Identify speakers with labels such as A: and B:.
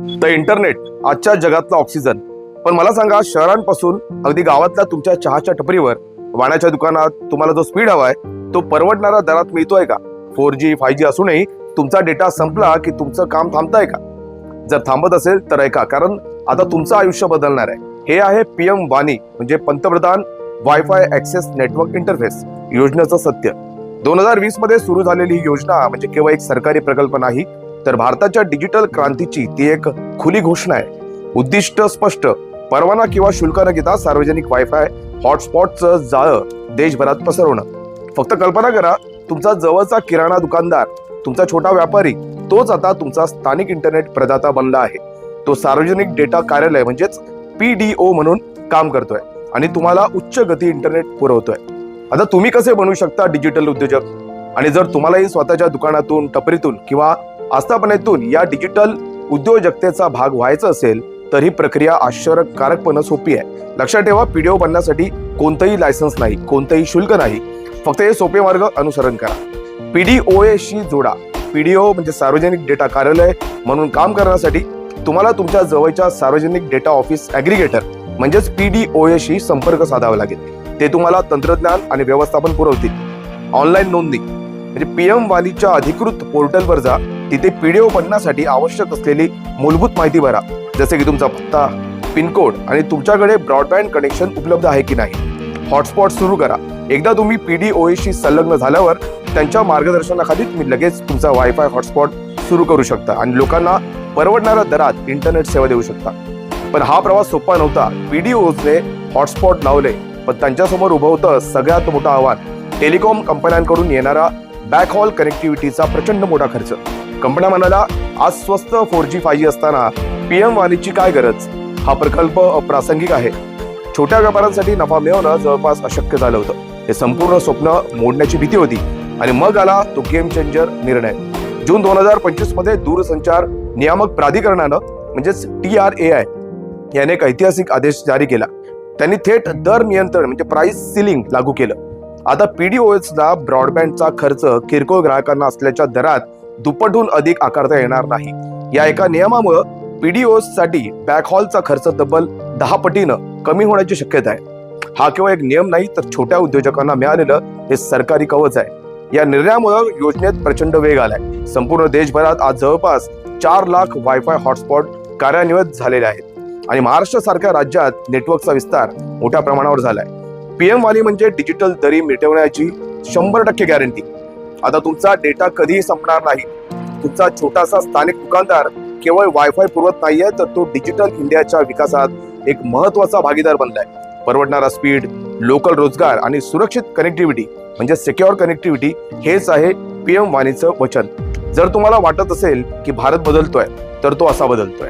A: The internet आजच्या जगातला oxygen. पण मला सांगा शहरांपासून अगदी गावातल्या तुमच्या चहाच्या टपरीवर वाण्याच्या दुकानात तुम्हाला जो स्पीड हवा आहे तो परवडणाऱ्या दरात मिळतोय का? फोर जी फाय जी असूनही तुमचा डेटा संपला की तुमचं काम थांबताय का? जर थांबत असेल तर ऐका कारण आता तुमचं आयुष्य बदलणार आहे. हे आहे पीएम वाणी म्हणजे पंतप्रधान वायफाय ऍक्सेस नेटवर्क इंटरफेस योजनेचं सत्य. दोन हजार वीसमध्ये सुरू झालेली ही योजना म्हणजे केवळ एक सरकारी प्रकल्प नाही तर भारताच्या डिजिटल क्रांतीची ती एक खुली घोषणा आहे. उद्दिष्ट स्पष्ट परवाना किंवा शुल्क न घेता सार्वजनिक वायफाय हॉटस्पॉटचं जाळं देशभरात पसरवणं. फक्त कल्पना करा तुमचा जवळचा किराणा दुकानदार तुमचा छोटा व्यापारी तोच आता तुमचा स्थानिक इंटरनेट प्रदाता बनला आहे. तो सार्वजनिक डेटा कार्यालय म्हणजेच पी डी ओ म्हणून काम करतोय आणि तुम्हाला उच्च गती इंटरनेट पुरवतोय. आता तुम्ही कसे बनवू शकता डिजिटल उद्योजक? आणि जर तुम्हालाही स्वतःच्या दुकानातून टपरीतून किंवा आस्थापनेतून या डिजिटल उद्योजकतेचा भाग व्हायचा असेल तर ही प्रक्रिया आश्चर्यकारकपणे सोपी आहे. लक्षात ठेवा पीडीओ बनण्यासाठी कोणतंही लायसन्स नाही कोणतंही शुल्क नाही. फक्त हे सोपे मार्ग अनुसरण करा. पीडीओ एशी जोडा. पीडीओ म्हणजे सार्वजनिक डेटा कार्यालय म्हणून काम करण्यासाठी तुम्हाला तुमच्या जवळच्या सार्वजनिक डेटा ऑफिस ॲग्रिगेटर म्हणजेच पीडीओ एशी संपर्क साधावा लागेल. ते तुम्हाला तंत्रज्ञान आणि व्यवस्थापन पुरवतील. ऑनलाईन नोंदणी. म्हणजे पी एम वालीच्या अधिकृत पोर्टलवर जा. तिथे पीडीओ बनण्यासाठी आवश्यक असलेली मूलभूत माहिती भरा. जसे की तुमचा पत्ता पिनकोड आणि तुमच्याकडे ब्रॉडबँड कनेक्शन उपलब्ध आहे की नाही. हॉटस्पॉट सुरू करा. एकदा तुम्ही पीडीओएशी संलग्न झाल्यावर त्यांच्या मार्गदर्शनाखाली तुम्ही लगेच तुमचा वायफाय हॉटस्पॉट सुरू करू शकता आणि लोकांना परवडणाऱ्या दरात इंटरनेट सेवा देऊ शकता. पण हा प्रवास सोपा नव्हता. पीडीओने हॉटस्पॉट लावले पण त्यांच्यासमोर उभं होतं सगळ्यात मोठं आव्हान. टेलिकॉम कंपन्यांकडून येणारा बॅकहॉल कनेक्टिव्हिटीचा प्रचंड मोठा खर्च. कंपन्या म्हणाला आज स्वस्त फोर जी फाय जी असताना पीएम वाणीची काय गरज? हा प्रकल्प अप्रासंगिक आहे. छोट्या व्यापाऱ्यांसाठी नफा मिळवणं जवळपास अशक्य झालं होतं. हे संपूर्ण स्वप्न मोडण्याची भीती होती आणि मग आला तो गेम चेंजर निर्णय. जून दोन हजार पंचवीसमध्ये दूरसंचार नियामक प्राधिकरणानं म्हणजेच टी आर ए आय याने एक ऐतिहासिक आदेश जारी केला. त्यांनी थेट दर नियंत्रण म्हणजे प्राइस सिलिंग लागू केलं. आता पीडीओएसला ब्रॉडबँडचा खर्च किरकोळ ग्राहकांना असल्याच्या दरात दुप्पटहून अधिक आकारता येणार नाही. या एका नियमामुळं पीडीओसाठी बॅकहॉलचा खर्च तब्बल दहा पटीनं कमी होण्याची शक्यता आहे. हा केवळ एक नियम नाही तर छोट्या उद्योजकांना मिळालेलं हे सरकारी कवच आहे. या निर्णयामुळे योजनेत प्रचंड वेग आलाय. संपूर्ण देशभरात आज जवळपास चार लाख वायफाय हॉटस्पॉट कार्यान्वित झालेले आहेत. आणि महाराष्ट्र सारख्या राज्यात नेटवर्कचा विस्तार मोठ्या प्रमाणावर झालाय. पीएम वाली म्हणजे डिजिटल दरी मिटवण्याची शंभर टक्के गॅरंटी आता तुमचा डेटा कधीही संपणार नाही. तुमचा छोटासा स्थानिक दुकानदार केवळ वायफाय पुरवत नाहीये तर तो डिजिटल इंडियाच्या विकासात एक महत्त्वाचा भागीदार बनलाय. परवडणारा स्पीड लोकल रोजगार आणि सुरक्षित कनेक्टिव्हिटी म्हणजे सिक्युअर कनेक्टिव्हिटी हेच आहे पीएम वाणीचं वचन. जर तुम्हाला वाटत असेल की भारत बदलतोय तर तो असा बदलतोय.